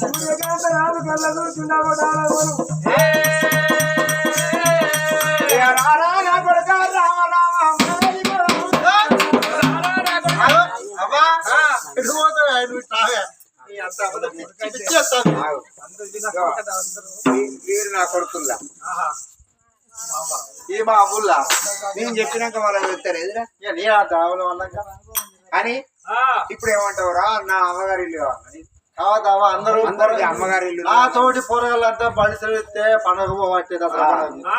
సూర్యకాంత రాదు కళ్ళదు చిన్నపడాలను అవ్వా వీరు నా కొడుకుల్లా ఈ మా నేను చెప్పినాక వాళ్ళు చెప్తారు. ఎదురా నేను నీ ఆ దావలో అన్నాక అని ఇప్పుడు ఏమంటావురా నా అమ్మగారి ఇల్లు కావద్దావా అందరూ అందరికి అమ్మగారి ఇల్లు నా తోటి పోరగాళ్ళంతా ఎత్తే పండగ పోవట్టే దసరా పండుగ.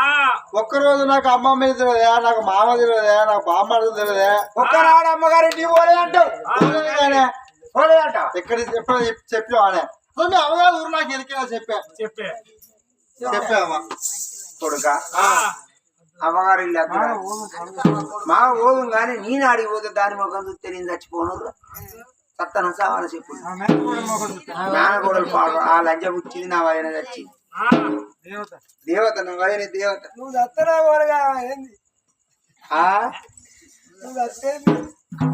ఒక్కరోజు నాకు అమ్మ మీద తెలియదా నాకు మామ తెలియదా నాకు బామ్మ తెలియదా ఒక్కనాడు అమ్మగారి ఇంటికి పోలే అంటావు. పోలే అంటావు. ఎక్కడ ఎప్పుడు చెప్పి అసలు మీ అమ్మగారు నాకు ఎదికినా చెప్పా? చెప్పే. చెప్పామా కొడుక అమ్మగారి ఇల్లు అక్కడ మా ఓదు కానీ నేను ఆడికి పోతే దాని ముఖం చూస్తే నేను చచ్చిపోను. సత్తన సావన చెప్పు నాన్నగోడలు పాడు ఆ లంజ పుట్టింది నా వదిన చచ్చి దేవత. నా వదిన దేవత. నువ్వు దత్తరా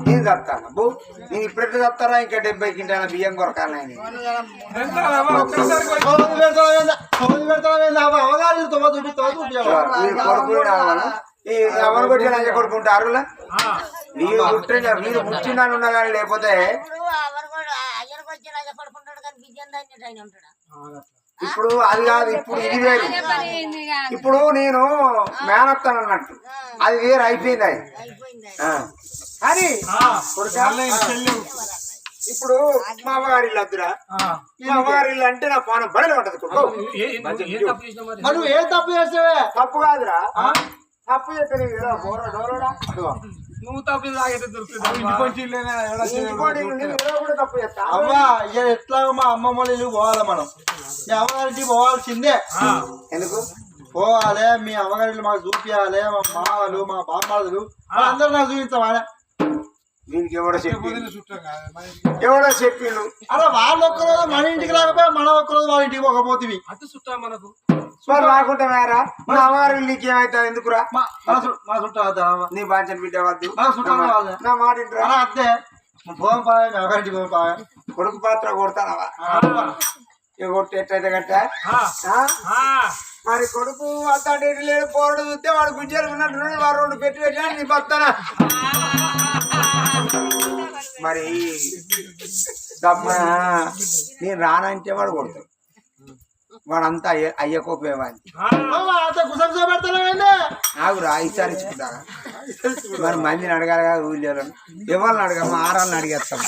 నేను చస్తాను బో నేను ఇప్పుడెట్లా చస్తారా ఇంకా డెబ్బై కింటాల బియ్యం కొరకాలని ఎవరు కొట్టి లంజ కొడుకుంటారు వీరు పుట్టిన వీరు పుట్టినాను ఉన్నా కానీ లేకపోతే ఇప్పుడు అది కాదు ఇప్పుడు ఇది వేరు. ఇప్పుడు నేను మేనత్తాను అన్నట్టు. అది వేరు అయిపోయింది అది. కానీ ఇప్పుడు మా అమ్మగారి ఇల్లు ఈ అమ్మగారి ఇల్లు అంటే నా పానం బడలు ఉంటది నువ్వు ఏం తప్పు చేస్తావే తప్పు కాదురా. తప్పు చేస్తే నువ్వు తప్పి తాగైతే దొరుకుతుంది అవ్వా ఇక ఎట్లాగో మా అమ్మమ్మ ఇల్లు పోవాలి మనం. మీ పోవాల్సిందే. ఎందుకు? పోవాలి మీ అమ్మగారి మాకు చూపించాలి మా మామలు మా బామ్మలు అందరూ నాకు చూపించాలి దీనికి ఎవడో చెప్పి. ఎవడో చెప్పిండు. అలా వాళ్ళు ఒక్కరోజు మన ఇంటికి రాకపోతే మనం ఒక్కరోజు వాళ్ళ ఇంటికి పోకపోతే అటు చుట్టా మనకు. మరి రాకుంటే మేరా? మా అమ్మగారి నీకేమైతుంది ఎందుకురా? మా నీ బాంచని బిడ్డ వద్దు. నా మాట ఇంటరా అద్దే. పోం పాయ కొడుకు పాత్ర కొడతానవా? ఇక కొట్టి గట్ట? మరి కొడుకు అత్తాడు లేడు పోరడు చూస్తే వాడు గుజ్జలు ఉన్నట్టు వాడు రెండు పెట్టి పెట్టినా నీ భక్తనా మరి దమ్మ నేను రానంటే వాడు కొడతాడు. వాడంతా అయ్య అయ్య కోపేవాడి అంత కుసం పెడతానండి ఆగురా విచారించుకుంటారా మరి మందిని అడగాలి కదా ఊళ్ళోలను ఎవరిని అడగమ్మా? ఆరాలను అడిగేస్తాం.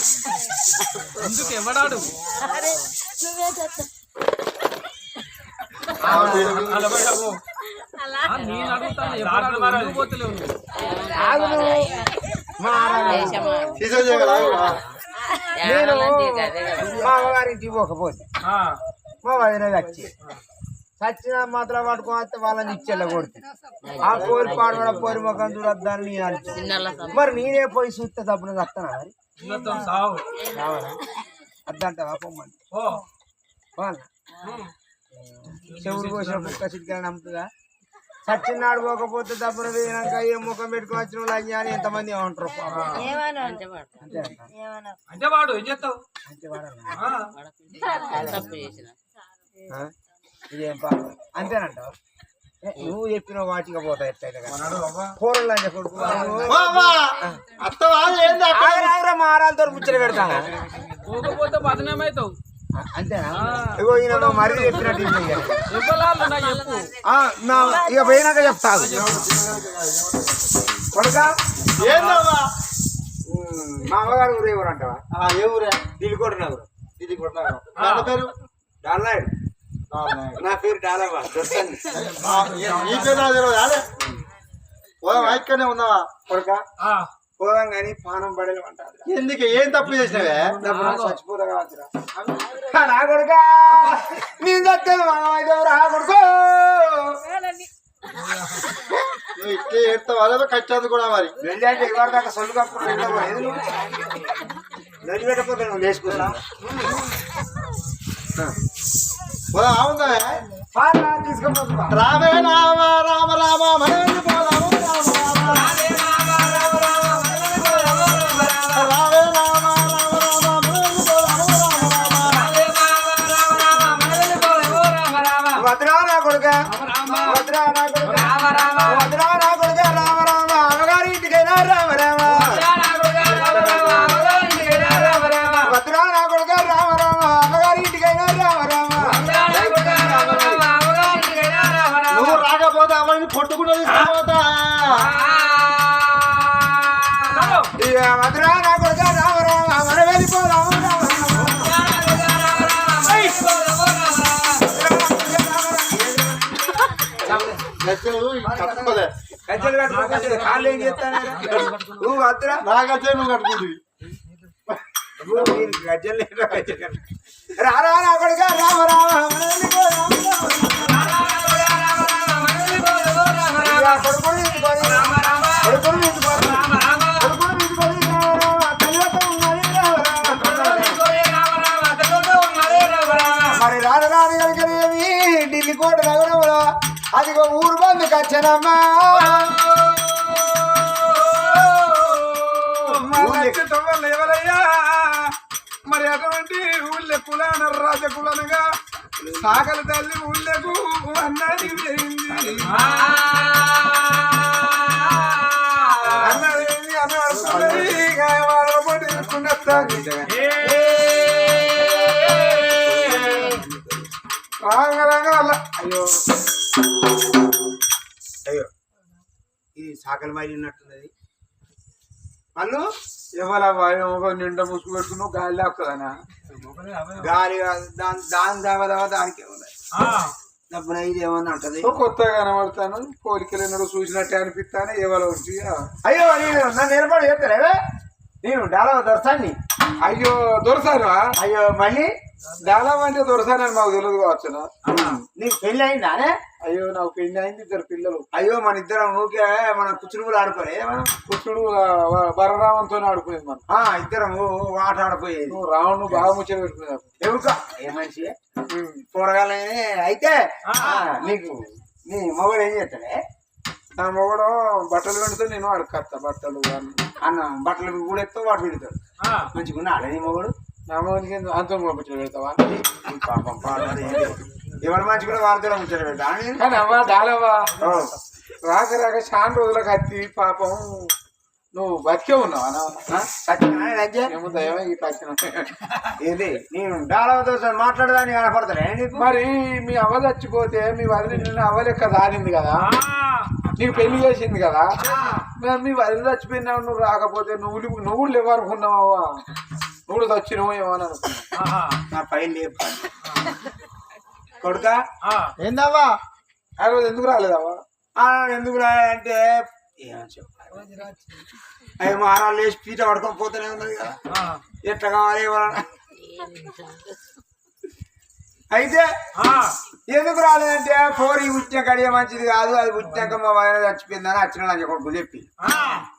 నేను మా పోకపోతే. ఆ, మా వదిన చచ్చి చచ్చిన మాత్రం పట్టుకొని వస్తే వాళ్ళని ఇచ్చేళ్ళ కొడుతుంది. ఆ పోరి పాడబడ పోరి ముఖం చూడొద్దని నేను అనిపించింది మరి నేనే పోయి చూస్తే తప్పున వస్తానా మరి? అద్దంటావా? వాళ్ళ చెవుడు కోసిన కుక్క చిట్కాయని నమ్ముతుందా? చచ్చినాడు పోకపోతే తప్పున వేయనాక ఏ ముఖం పెట్టుకొని వచ్చిన వాళ్ళు అయ్యా అని ఎంతమంది ఏమంటారు? అంట. వాడు ఏం చేస్తావు? ఇదేం పాపం. అంతేనంట. నువ్వు చెప్పిన వాటికి పోతా ఎట్లయితే కూరలు అని అత్తవా అక్కడ? మారాలతో ముచ్చట పెడతాను. పోకపోతే బదనమవుతావు అంతేనా ఇగో ఈయన మా మరిది చెప్పినట్టు ఈయన ఇయ్యాలి. ఇవ్వలాలు నా చెప్పు. ఆ, నా ఇక పోయినాక చెప్తాను కొడుక? మా అమ్మగారు ఊరు ఎవరు అంటావా? ఆ, ఏ ఊరే? దిల్కోటి నగరు పేరు. నా పేరు నాకు తెలియదు పోదాం ఇక్కడనే ఉన్నావా కొడుక? ఆ, పోదాం కానీ పానం పడేలు అంటారు ఎందుకు? ఏం తప్పు చేసినావే? నా కొడుక నేను చచ్చేది మనం అయితే రా కొడుకో? నువ్వు ఇట్లే ఏడతావా లేదా కట్టేది కూడా మరి. వెళ్ళి అంటే ఇవాళ దాకా సొల్లు కప్పుకుంటూ నది పెట్టకపోతే నువ్వు లేచుకున్నా పోదాం అవుందా తీసుకుపోతున్నా. రామే రామ రామ రామ మనల్ని పోదాము? నువ్వు వద్దురా నా గజ్జలు నువ్వు కట్టుకుంటుంది గజ్జలు రారా కొడుక రామ రామ మరి రాను రాను కలిగేవి ఢిల్లీ కోట నగరంలో. అదిగో ఊరు బంధు వచ్చానమ్మా మరి అటువంటి ఊళ్ళో కులాన రాజ కులనగా సాగల తల్లి ఊళ్ళకు అన్నది వేయింది అన్నది రాంగ రాంగ అయ్యో అయ్యో ఇది సాకలి మైలు ఉన్నట్టున్నది అల్లు ఎవరు నిండా ముసుగు పెట్టుకున్నావు గాలి లేపుతుందనా గాలి దాని దాని దావ దావ దానికి ఉన్నది డబ్బున ఇది ఏమన్నా ఉంటది కొత్తగా కనబడతాను పోలికలు ఎన్నడూ చూసినట్టే అనిపిస్తాను ఎవరో వచ్చి అయ్యో నేను నన్ను ఏర్పాటు చేస్తానే నేను డాలవ దొరసాన్ని. అయ్యో దొరసారా అయ్యో మళ్ళీ? దాదాపు అంటే దొరసానని మాకు తెలియదు కావచ్చు నీకు పెళ్ళి అయిందానే అయ్యో నాకు పెళ్ళి అయింది ఇద్దరు పిల్లలు. అయ్యో మన ఇద్దరం ఊకే మన కుచురుములు ఆడుకోలే మనం పుత్రుడు బలరామంతో ఆడుకునేది మనం. ఆ, ఇద్దరం ఆట ఆడుకోయేది నువ్వు రావణ్ బాగా ముచ్చట పెట్టుకున్నావు. ఎవరికా? ఏ మనిషి? చూడగలనే అయితే నీకు నీ మొగడు ఏం చేస్తాడే? నా మొగడు బట్టలు పెడితే నేను అడకత్తా బట్టలు అన్ని. అన్న బట్టలు కూడా ఎత్తావు వాడు పెడతాడు. మంచిగా ఉన్నాడే నీ మొగడు? నా మొగడికి అంత ముచ్చట పెడతావా? పాపం ఏంటి? ఎవరు మంచిగా కూడా వారితో అని కానీ అవ్వా డాలవ్వా ఓ, రాక రాక చాలా రోజులకు అత్తి పాపం నువ్వు బతికే ఉన్నావా ఏది? నేను డాలవతో మాట్లాడదాన్ని కనపడతానే మరి మీ అవ్వ చచ్చిపోతే మీ వదిలి నిన్ను అవ్వలెక్క దానింది కదా? నీకు పెళ్ళి చేసింది కదా? మరి మీ వదిలి చచ్చిపోయినావు నువ్వు రాకపోతే నువ్వు నువ్వు లేవనుకున్నావా నువ్వు చచ్చినావు ఏమో అని అనుకున్నావు నా పైన కొడుకా? ఏందవ్వా? ఆ రోజు ఎందుకు రాలేదవ్వా? ఆ, ఎందుకు రా అంటే ఏమని చెప్పాలి? అవి మారాలు లేచి పీట పడుకొని పోతూనే ఉన్నది కదా. ఎట్లా కావాలి అయితే ఎందుకు రాలేదంటే పోరి పుట్టిన కడియ మంచిది కాదు అది పుట్టినాక మా వదిన చచ్చిపోయిందని వచ్చిన లంచ కొడుకు చెప్పి.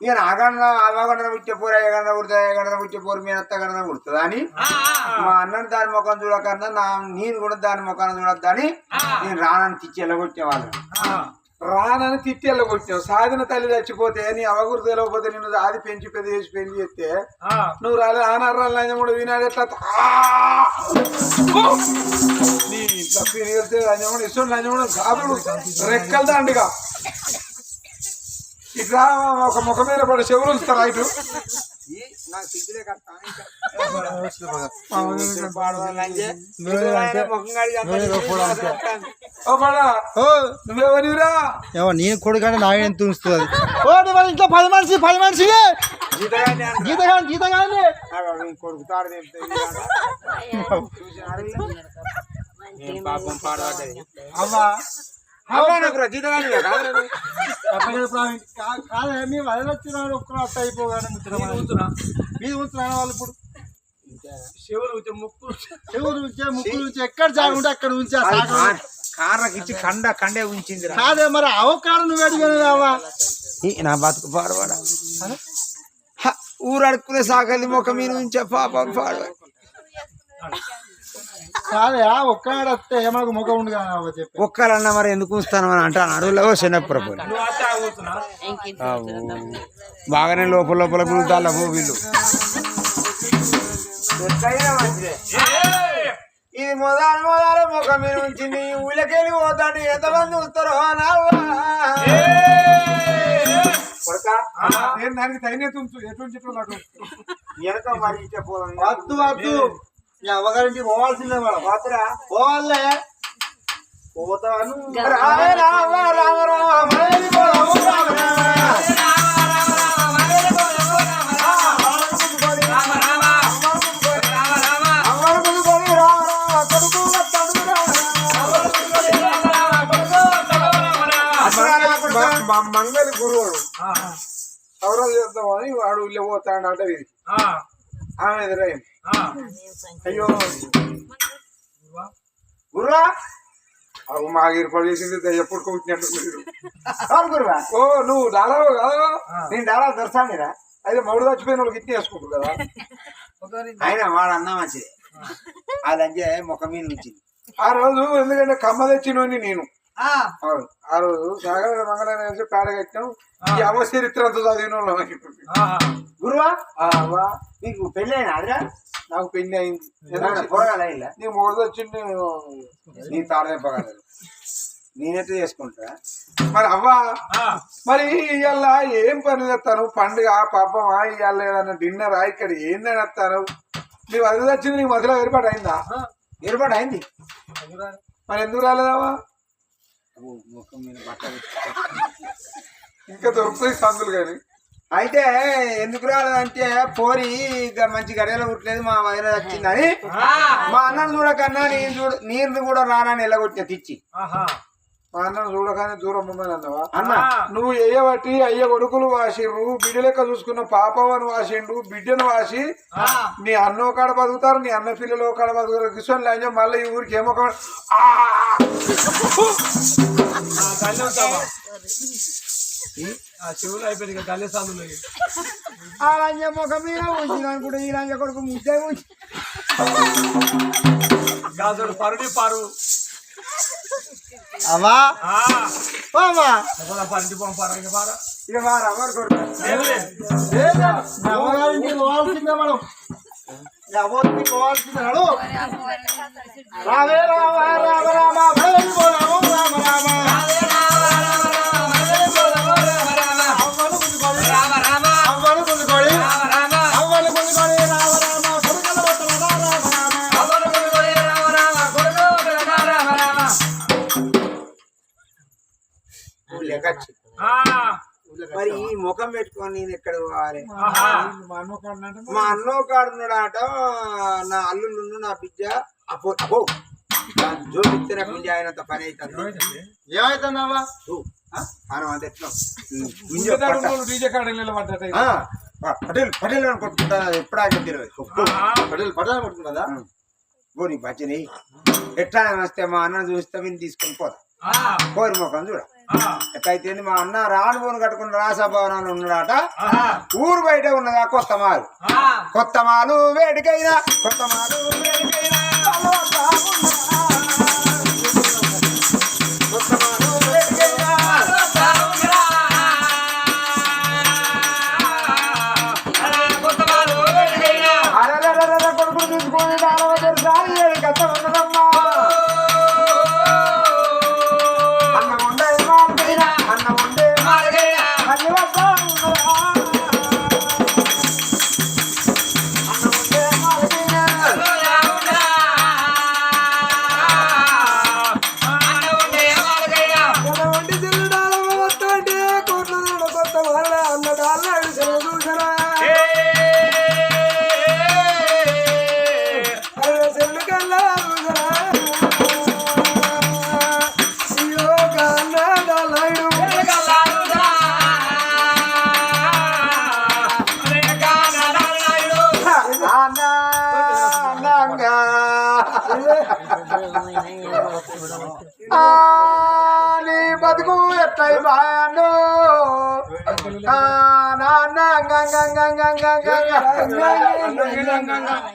ఇక నాకన్నా అవ్వగండ పుట్టే పోరు అయ్యగండ పుడితే అయ్యగండ పుట్టే పోరు మీ అత్తగండ పుడుతుందా అని? మా అన్నని దాని ముఖం చూడకన్నా నా నేను కూడా దాని ముఖాన్ని చూడొద్దని నేను రానని తెచ్చి వెళ్ళగొట్టేవాళ్ళం రానని తిట్టి వెళ్ళగొట్టావు సాధిన తల్లి చచ్చిపోతే నీ అవగురు తెలియకపోతే నిన్ను ఆది పెంచి పెద్ద చేసి పెళ్ళి చేస్తే నువ్వు రాలే ఆనర్రాలు లంజముడు వినాడు ఎట్లా! నీ తప్పి నీళ్తే లంజముడు ఇష్టం లంజముడు కాదుడు రెక్కల దండుగా. ఇట్లా ఒక ముఖం మీద పడి చెవులు ఉంచుతారా ఇటు నాకు సిగ్గులే నేను కొడుకంటే నా ఎంత ఉంచుతుంది ఓ నీ వాళ్ళ ఇంట్లో పది మనిషి పది మనిషి. గీతగాని గీతగాని కొడుకుతాడు పాపం పాడబడ్డది అవ్వా కాదే మీ వదిలి వచ్చినాడు ఒక్కరు అట్ట అయిపోగానే ముచ్చట మీరు ఉంచుతున్నా వాళ్ళు ఇప్పుడు? ముక్కు. ఎవరు ఉంచే ముక్కులు ఉంచే ఎక్కడ జాగుంటే అక్కడ ఉంచే ఇచ్చి కండ కండే ఉంచింది కాదే మరి అవకాడో నువ్వు అడిగాను నా బతుకు పాడవాడ? ఊరు అడుక్కునే సాగలి ముఖం మీద ఉంచే పాపం పాడు. కాదే ఉండు చెప్పి. ఒక్కరన్నా మరి ఎందుకు ఉంచుతాను అని అంటాను అడవులో చిన్నప్పుడు బాగానే లోపల లోపల పిలుతాల వీళ్ళు. ఇది మొదలు మొదలు ముఖం మీద ఉంచింది ఊళ్ళకెళ్ళి పోతాడు ఎంతమంది వస్తారో నేను దానికి తగిన తుంచు ఎటువంటి చెట్లు అటు అవ్వగారించి పోవాల్సిందే మేడం పాత్ర? పోవాలే. పోతాను. రామ రామ రామ ఎవరో చేద్దామని వాడు వెళ్ళిపోతాడు అంటే ఆమె ఎదురైంది. అయ్యో. గురువా అవు మాకు ఏర్పాటు చేసింది ఎప్పుడు మీరు. గురువా ఓ నువ్వు డాలావు కదా? నేను డాలా దొరసానిరా అయితే మౌడు చచ్చిపోయిన వాళ్ళకి ఇట్లా వేసుకుంటారు కదా? ఆయన వాడు అన్నా మంచిది. ఆ. లంజే ముఖం మీద నుంచి ఆ రోజు ఎందుకంటే కమ్మ తెచ్చినోని నేను. ఆ. రోజు. సాగర వేసి పేడ కట్టాం. ఈ అమ్మ చరిత్ర అంతా చదివిన వాళ్ళం. నీకు పెళ్ళి అయినా అదిరా నాకు పెళ్ళి అయింది ఎందుకు పోరాలా ఇలా నీ మూడు వచ్చింది నీ తాడ చెప్పగలరు నేనెట్లా చేసుకుంటా. మరి అవ్వా మరి ఇవాళ ఏం పని చేస్తాను? పండుగ పాపమా ఇవాళ ఏదన్నా డిన్నర్? ఇక్కడ ఏందని వస్తాను నీవు అది వచ్చింది నీకు మధ్యలో ఏర్పాటు అయిందా? ఏర్పాటు అయింది. మరి ఎందుకు రాలేదావా ముఖం మీద బట్టలు ఇంకా దొరుకుతాయి సందులు కానీ. అయితే ఎందుకు రాలేదంటే పోరి ఇక మంచి గడియలు పుట్టలేదు మా వదిన వచ్చిందని మా అన్నను చూడకన్నా నేను చూడ నీరు కూడా రానని ఎల్లగొట్టిన తెచ్చి. మా అన్న చూడగానే దూరం ఉందని అన్నవా? అన్న నువ్వు ఎయ్యబట్టి అయ్య కొడుకులు వాసిర్రు బిడ్డ లెక్క చూసుకున్న పాపవని వాసిండు బిడ్డను వాసి నీ అన్న కాడ బతుకుతారు నీ అన్న పిల్లలు కాడ బతుకుతారు. కిషోన్ లాంజ మళ్ళీ ఈ ఊరికి ఏమో ఒక- ఆ! చెవులు అయిపోయింది ఇక సార్లు ఆ లంజ ముఖం మీద ఉంచిన అనుకుంటే ఈ లంజ కొడుకు ముద్దే ఉంచి గాజుడు పరుడి పారు. అమ్మా. అమ్మా పోం పారు ఇక పారా. ఇక ఎవరు కొడుకు. పోవాల్సిందే మనం. ఎవరికి పోవాల్సిందే. నడు. రావే రామ రామ రామ పోరాము రామ రామ. మరి ఈ ముఖం పెట్టుకొని నేను ఎక్కడ పోవాలి. మా అన్నో కాడున్నాడట నా అల్లుళ్ళు నా బిడ్డ. అపో అపో జోడిస్తే నాకు ముందు ఆయనంత పని అవుతుంది. ఏమైతుందమ్మా? మనం అంత ఎట్లా? పటేల్ పటేల్ అని కొట్టుకుంటా ఎప్పుడు ఆగే తెలియదు ఆహా. పడేలు పడేలు పడుతున్నదా పోనీ బచ్చని ఎట్లా వస్తే మా అన్న చూస్తే విని తీసుకొని పోతా. ఆ, కోరి ముఖం చూడ. ఎట్లయితే మా అన్న రాను పోను కట్టుకుని రాసభవనాలు ఉన్నాడట. ఊరు బయట ఉన్నదా కొత్త మాలు? కొత్త మాలు వేడికైనా కొత్త మాలు వేడికైనా. కొడుకులు తీసుకొని ఏడు కథ ఉన్నదమ్మా.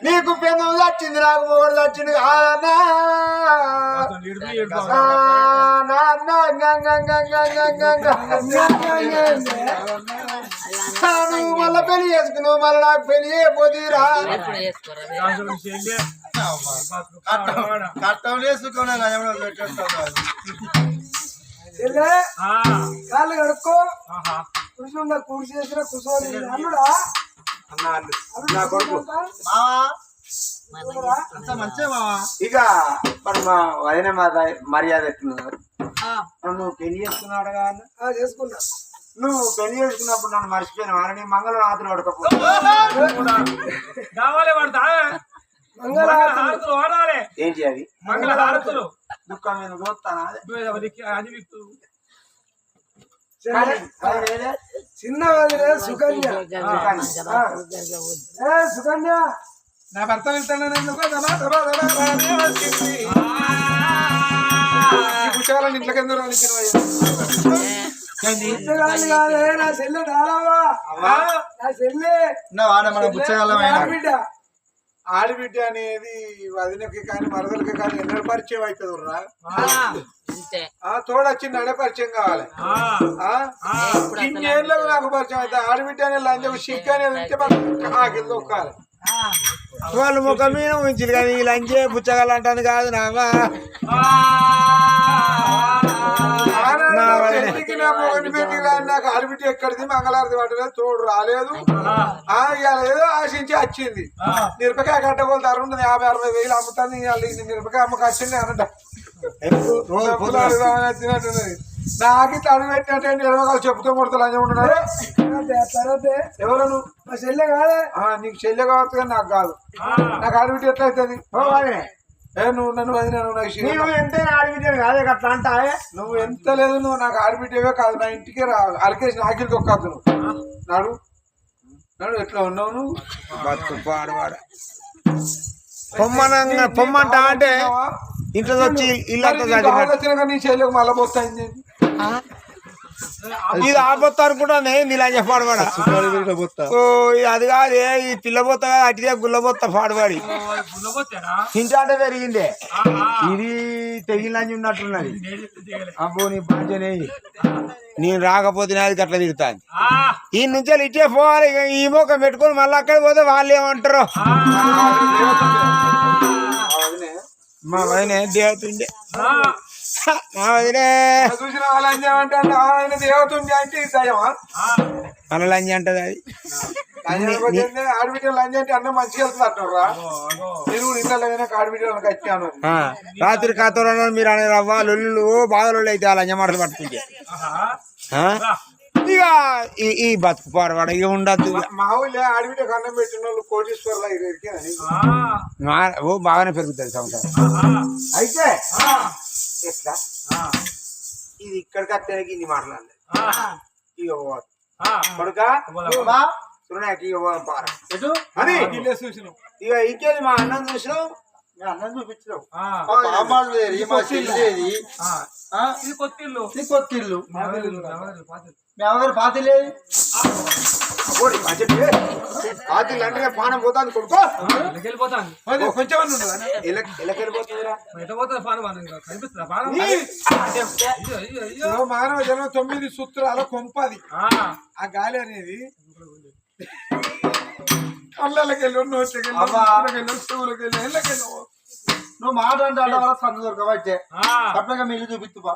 నీకు పెను వచ్చింది నాకు మూడు వచ్చింది నువ్వు మళ్ళా పెళ్ళి చేసుకున్నావు మళ్ళీ నాకు పెళ్ళి చేయండి. కట్టం వేసుకునే గజంలో పెట్టేస్తాను ఆ, కాళ్ళు కడుక్కో కూర్చుండ కూర్చి చేసిన కూర్చోని అల్లుడా అన్నాళ్ళు నా కొడుకు. మావా? అంత మంచిగా మావా? ఇక మరి మా వదిన మర్యాద ఎట్లున్నారు నువ్వు పెళ్ళి చేసుకున్నాడు కానీ ఆ, చేసుకున్నా. నువ్వు పెళ్ళి చేసుకున్నప్పుడు నన్ను మర్చిపోయిన వారిని మంగళ రాత్రి పడకపో కావాలి పడతా మంగళ దుఃఖం అది విక్కు చిన్న వదిలే సుకన్య. సుకన్య. నా భర్త వెళ్తాను రానే పుస్తకాలను ఇంట్లోకి ఎందుకు? పుస్తకాలు కాదే, నా చెల్లె డాలవ్వా. నా చెల్లె. నా వాడ మన పుచ్చగలం ఆడబిడ్డ ఆడబిడ్డ అనేది వదినకి కానీ మరదలకి కానీ ఎన్నో పరిచయం అవుతుంది రా? తోడొచ్చింది అడే పరిచయం కావాలి? ఇన్నేళ్ళకు నాకు పరిచయం అయితే ఆడబిడ్డ అనే లంచం సిక్ అనేది ఉంటే ఆకిల్ దొక్కాలి. వాళ్ళ ముఖం మీద ఉంచింది కానీ ఈ లంచే పుచ్చగాలు అంటాను కాదు నామా నాకు ఎక్కడిది? మంగళారతి పట్టలేదు తోడు రాలేదు. ఏదో ఆశించి వచ్చింది. మిరపకాయ కట్టగోలు ధర ఉన్నది. యాభై అరవై వేలు అమ్ముతాను మిరపకాయ అమ్మకి వచ్చింది అనట నాకు అడుగు పెట్టినట్టే నిలవకాలు చెప్పుతూ కొడుతూ లంచం ఉంటున్నారు ఎవరు? మా చెల్లె కాదే? నీకు చెల్లె కావచ్చు కానీ నాకు కాదు. నాకు ఆడబిడ్డ ఎట్లా అవుతుంది ఏ నువ్వు నన్ను నువ్వు నాకు. నీవు ఎంతైనా ఆడబిడ్డను కాదే అట్లా అంటా నువ్వు ఎంత లేదు నువ్వు నాకు ఆడబిడ్డవే కాదు. నా ఇంటికి రా అలకేసి నాకిల్ తొక్కద్దు నువ్వు. నాడు. నాడు ఎట్లా ఉన్నావు నువ్వు? బతుకు పాడవాడ పొమ్మనంగా పొమ్మంటా అంటే ఇంట్లో వచ్చి ఆలోచన నీ చెల్లెకు మళ్ళా పోస్తాయింది ఇది ఆపొత్త అనుకుంటానే నీలా ఇది అది కాదే ఈ పిల్లబొత్త కాదు అటుదే గుల్లబొత్త పాడవాడి చించాట పెరిగిందే. ఇది తెగిలని ఉన్నట్టున్నది. అబ్బో నీ పంచనే నేను రాకపోతే నాది అట్లా తిరుగుతాను ఈ నుంచి ఇట్టే పోవాలి ఇక ఈ మొక్క పెట్టుకొని మళ్ళీ అక్కడ పోతే వాళ్ళు ఏమంటారు? మా వదినే దేవతుండే. మా వదినే. చూసిన అంటే ఆయన అంటే దయమా మన లంజ అంటది అది. లంజ అంటే అన్న మంచిగా వెళ్తుంది అంటారా నేను వచ్చాను ఆ, రాత్రి కాతలో మీరు అనే రవ్వ లొల్లు బాధలు అయితే ఆ లంజ మాటలు పట్టుకుంటే. ఆ? ఇక ఈ ఈ బతుకు పారవాడ ఇక ఉండద్దు. మా ఊళ్ళో ఆడబిడ్డ కన్నం పెట్టిన వాళ్ళు ఓ బాగానే పెరుగుతుంది సంవత్సరం అయితే ఎట్లా? ఇది ఇక్కడికి వస్తే ఇన్ని మాట్లాడలేదు ఇక పోవాలి. కొడుక ఇక చూసినాం మా అన్నం చూసినావు? మీ అన్నం చూపించలేవు. ఆ, పామాలు లేది మా చెల్లేది ఆ. ఆ? ఇది కొత్త ఇల్లు నీ కొత్త ఇల్లు నవరలు, నవరలు, పాతలు. మీ అమ్మగారు పాతి లేదు ఓడి మంచిది. ఆదిల్ అంటే పానం పోతాను కొడుకో. ఇళ్ళకి వెళ్ళిపోతాను ఓ, కొంచెం అన్న ఉండదా ఎలకెళ్ళిపోతుందిరా ఎట పోతుంది పానం? మనం ఇంకా కనిపిస్తుందా? పానం? అయ్యో అయ్యో అయ్యో. మానవ జన్మ తొమ్మిది సూత్రాల కొంపది. ఆ. గాలి అనేది నువ్వు మాట అంటే సందు ఆ, అట్లాగా మీ ఇల్లు చూపిస్తు బా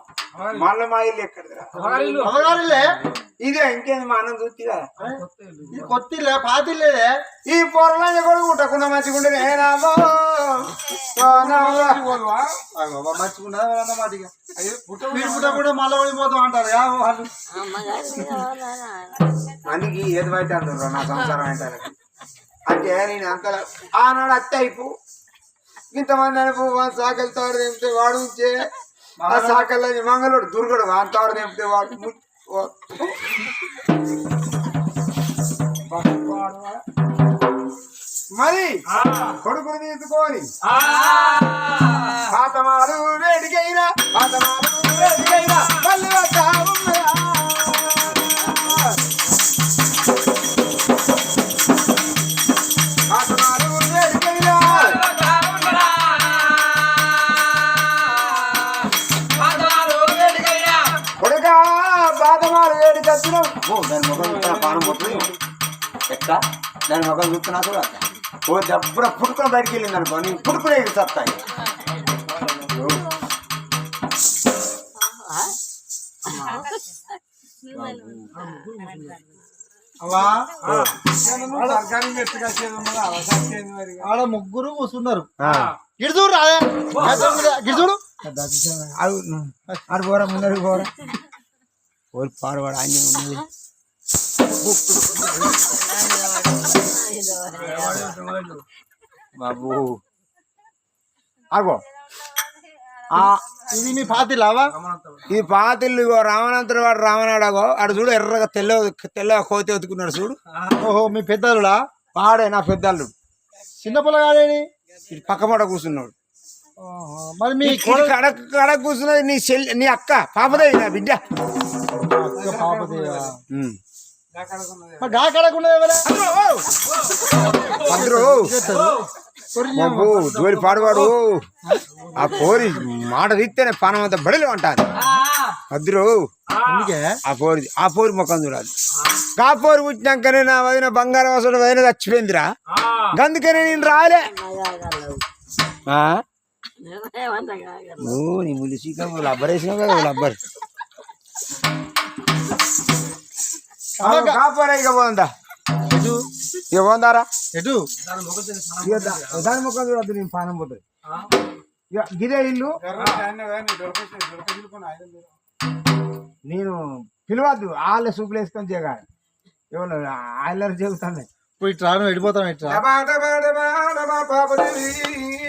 మళ్ళీ మా ఇల్లు ఇల్లే. ఇదే ఇంకేంది మా అన్నం కొత్త ఇల్లు. ఇది కొత్త ఇల్లే పాత ఇల్లేదే ఈ పొరలని కూడా కుట్టకుండా మంచిగుండే వాళ్ళ మాటగా మీరు పుట్ట కూడా మళ్ళీ పడిపోతాం అంటారు. వాళ్ళు. మనకి ఏది బయట అంటారు నా సంసారం అంటారు అంటే నేను అంత ఆనాడు అత్త అయిపో. ఇంతమంది అనుకో సాకలు తాడు తెంపితే వాడు ఉంచే ఆ సాకల్లో మంగళుడు దుర్గడు వాని తాడు తెంపితే వాడు మరి కొడుకుని తీసుకొని ఆ, పాతమాలు వేడికైనా పాతమాలు వేడికైనా మళ్ళీ కత్తినం ఓ దాని ముఖం చూస్తున్నా పానం పోతుంది. ఎట్లా దాని ముఖం చూస్తున్నా కూడా ఓ దబ్బున పుట్టుకుని బయటికి వెళ్ళింది అనుకో నేను పుట్టుకునే సత్తాయి ఆడ ముగ్గురు కూర్చున్నారు. ఇటు చూడు రాదే ఇటు చూడు. ఆడు పోరా ముందరికి పోరా. ఓరి పాడవాడు ఆంజనేయ ఉన్నది. బాబు. ఆగో. ఆ, ఇది మీ పాతిలావా? ఇది పాతిల్లు ఇగో రావణంతుడు వాడు రావణాడగో ఆడు చూడు ఎర్రగా తెల్ల తెల్లగా కోతి ఎత్తుకున్నాడు చూడు. ఓహో మీ పెద్దలుడా వాడే నా పెద్దల్లుడు చిన్న పిల్లగాడేని? ఇటు పక్క మాట కూర్చున్నాడు. మరి మీ ఈ కడక కడక కూర్చున్నది నీ చెల్లి నీ అక్క. పాపదే నా బిడ్డ ఉమ్. మరి గా కడకుండా బాబు పాడువాడు. ఆ పోరి మాట తీస్తేనే పానం అంతా బడిలో అంటారు అందుకే ఆ పోరి ఆ పోరి ముఖం చూడాలి. కా పోరి పుట్టినాకనే నా వదిన బంగారం వసడు వదిన చచ్చిపోయిందిరా. అందుకనే నేను రాలే. నీ లబ్బర్ వేసినావు కదా లబ్బర్ కాపోరా ఇక పోందా ఎటు? ఇక పోందారా ఎటు? దాని ముఖం చూడద్దు నేను పానం పోతుంది. గిదే ఇల్లు. నేను పిలవద్దు వాళ్ళే సూపులు వేసుకొని చేయగా. ఎవరు ఆయిలర్ చెబుతాను ఇప్పుడు ఇటు రాను వెళ్ళిపోతాం ఇటు రా.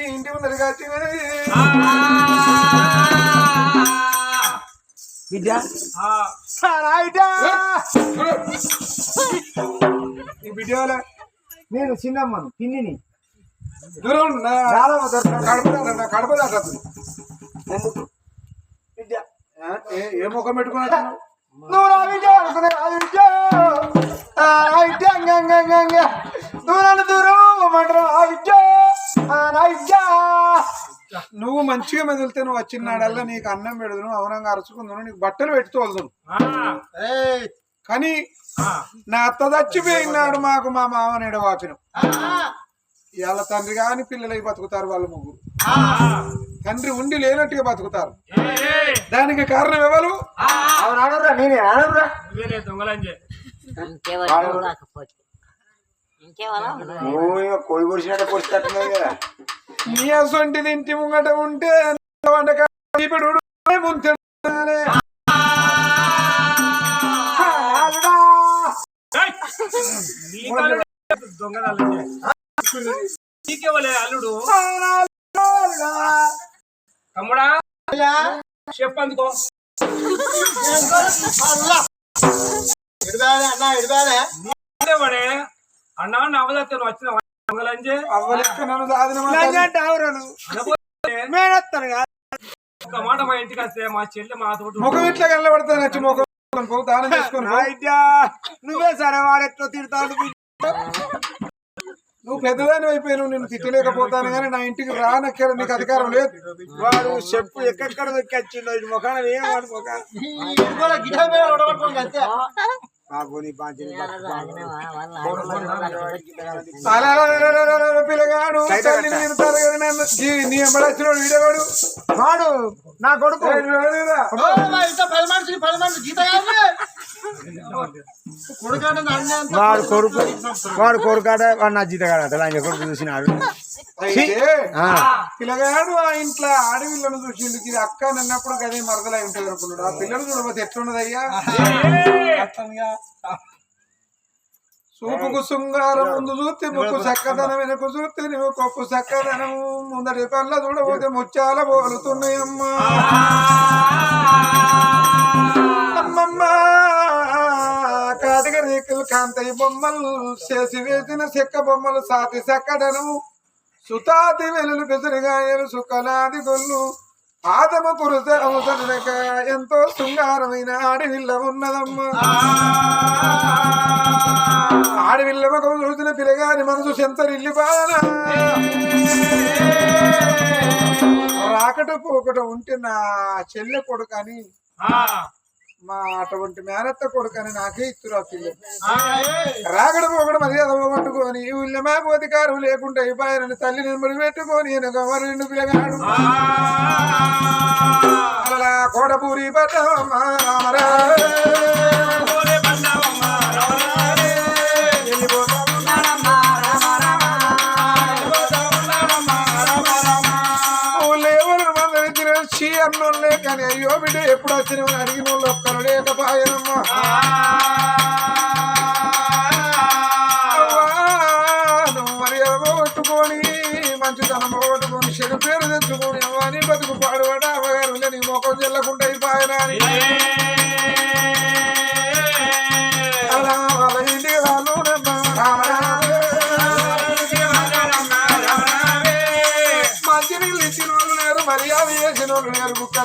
ఇంటి ముందర బిడ్డ నేను చిన్నమ్మను పిన్నిని దూరం. కడప కడప? బిడ్డ ఏ- ఏ ముఖం పెట్టుకుని వచ్చినావు? నువ్వు నా నా. ఆ, నా అంగ, అంగ. దూరాన్ని దూరం మంటారు నా బిడ్డ. ఆ, నా బిడ్డ. నువ్వు మంచిగా మెదిలితే నువ్వు వచ్చినాడల్లా నీకు అన్నం పెడదును అవునంగా అరుచుకుందును నీకు బట్టలు పెట్టి తోలుదును ఏయ్, కానీ నా అత్త చచ్చిపోయినాడు మాకు మా మామ నెడవాపిన ఇవాళ తండ్రి కాని పిల్లలకి బతుకుతారు వాళ్ళ ముగ్గురు తండ్రి ఉండి లేనట్టుగా బతుకుతారు దానికి కారణం ఎవరు? నేనే. దొంగలంజే కోడి పొడిచినట్టు కదా. నీ అసొంటిది ఇంటి ముంగట ఉంటే నీకెవలే అల్లుడు. తమ్ముడా? చెప్పందుకో. అన్న వాడే అన్నా వచ్చిన. ఒక మాట మా ఇంటికి వస్తే మా చెల్లె మా తోటి ముఖం ఇట్లా కనబడతాను వచ్చి ముఖం పో, దానం చేసుకొని నా పో. బిడ్డ, నువ్వే సరే వాడెట్లో బిడ్డ. నువ్వు పెద్దదాని అయిపోయావు నేను తిట్టలేకపోతాను కానీ నా ఇంటికి రానక్కడ నీకు అధికారం లేదు. వాడు చెప్పు ఎక్కడెక్కడ దొక్కొచ్చిండో ఇది ముఖాన ఏం వాడు ముఖాన? పిల్లగాడు నీ వీడేవాడు వాడు నా కొడుకు. వీడు కొడుకు. వాడు కొడుకాట వాడు నా జీతగాడట ఆయన కొడుకు చూసినాడు. పిల్లగాడు ఆ ఇంట్లో ఆడపిల్లను చూసిండు. ఇది అక్క నన్నప్పుడు అదే మరదలై ఉంటుంది అనుకున్నాడు. ఆ పిల్లలు చూడబోతే ఎట్లున్నది అయ్యా చూపుకు శృంగారం ముందు చూస్తే ముక్కు చక్కదనం వెనుక చూస్తే నువ్వు కొప్పు చక్కదనం ముందటి కళ్ళ చూడబోతే ముత్యాల పోలుతున్నాయమ్మా. అమ్మమ్మ కాటిక రేకులు కాంతయ్య బొమ్మలు చేసి వేసిన చెక్క బొమ్మలు సాతి చక్కదనము సుతాతి వెలులు పెసరిగాయలు సుఖలాది గొల్లు. ఆదమ కురుస అవసరక ఎంతో శృంగారమైన ఆడవిల్ల ఉన్నదమ్మా. ఆడవిల్ల ముఖం చూసిన పిల్లగాని మనసు సెంతరిల్లి బాధన రాకట పోకట ఉంటే నా చెల్లె కొడుకని మా అటువంటి మేనత్త కొడుకని నాకే ఇస్తురు ఆ పిల్ల. రాకడ పోకడ మర్యాద పట్టుకొని ఊళ్ళమా అధికారం లేకుండా అయిపోయారని తల్లి నిలబడి పెట్టుకొని ఈయన గవర్రెండు పిల్లగాడు అలా కోడపూరి పట్టమ్మ కానీ అయ్యో బిడ్డ ఎప్పుడు వచ్చిన అడిగిన వాళ్ళు ఒక్కరు లేకపోయానమ్మా అవ్వా, నువ్వు మరి కొట్టుకొని మంచి తనం పోగొట్టుకొని చెడు పేరు తెచ్చుకొని అవ్వని బతుకు పాడుబడ అవగారు నీ మొఖం చెల్లకుండా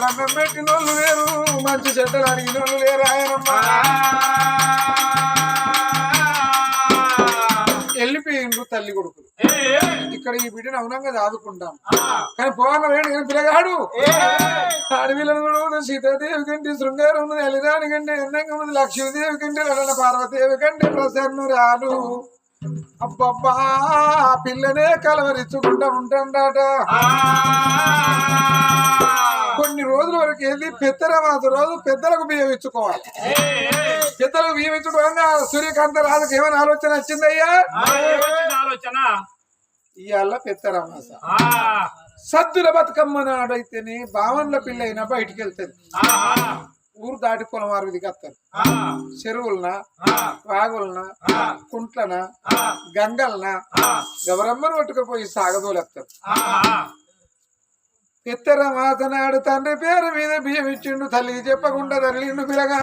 అన్నం పెట్టిన వాళ్ళు లేరు మంచి చెడ్డలు అడిగిన వాళ్ళు లేరు ఆయనమ్మా. వెళ్ళిపోయిండు తల్లి కొడుకులు. ఇక్కడ ఈ బిడ్డను అవునంగా చదువుకుంటాం కానీ పోగా వేడు కానీ పిల్లగాడు. అడవిలను కూడా ఉంది సీతాదేవి కంటే శృంగారం ఉన్నది అలిరాని కంటే అందంగా ఉంది లక్ష్మీదేవి కంటే లడన పార్వతీదేవి కంటే ప్రసన్ను రాను అబ్బబ్బా పిల్లనే కలవరించుకుంటా ఉంటాడట. కొన్ని రోజుల వరకు వెళ్ళి పెద్దల మాస రోజు పెద్దలకు బియ్యం ఇచ్చుకోవాలి. పెద్దలకు బియ్యం ఇచ్చుకోగా సూర్యకాంత రాజుకి ఏమైనా ఆలోచన వచ్చిందయ్యా? ఆలోచన? ఇవాళ పెద్దరామాస సద్దుల బతుకమ్మ నాడైతేనే బావన్ల పిల్ల అయినా బయటికి వెళ్తుంది ఊరు దాటి పొలం అరవిదికి వస్తారు చెరువులన వాగులన కుంట్లన గంగలన గవరమ్మను పట్టుకుపోయి సాగదోలేస్తారు ఇతర మాతనాడు తండ్రి పేరు మీద బియ్యం ఇచ్చిండు తల్లికి చెప్పకుండా తల్లిండు పిలగా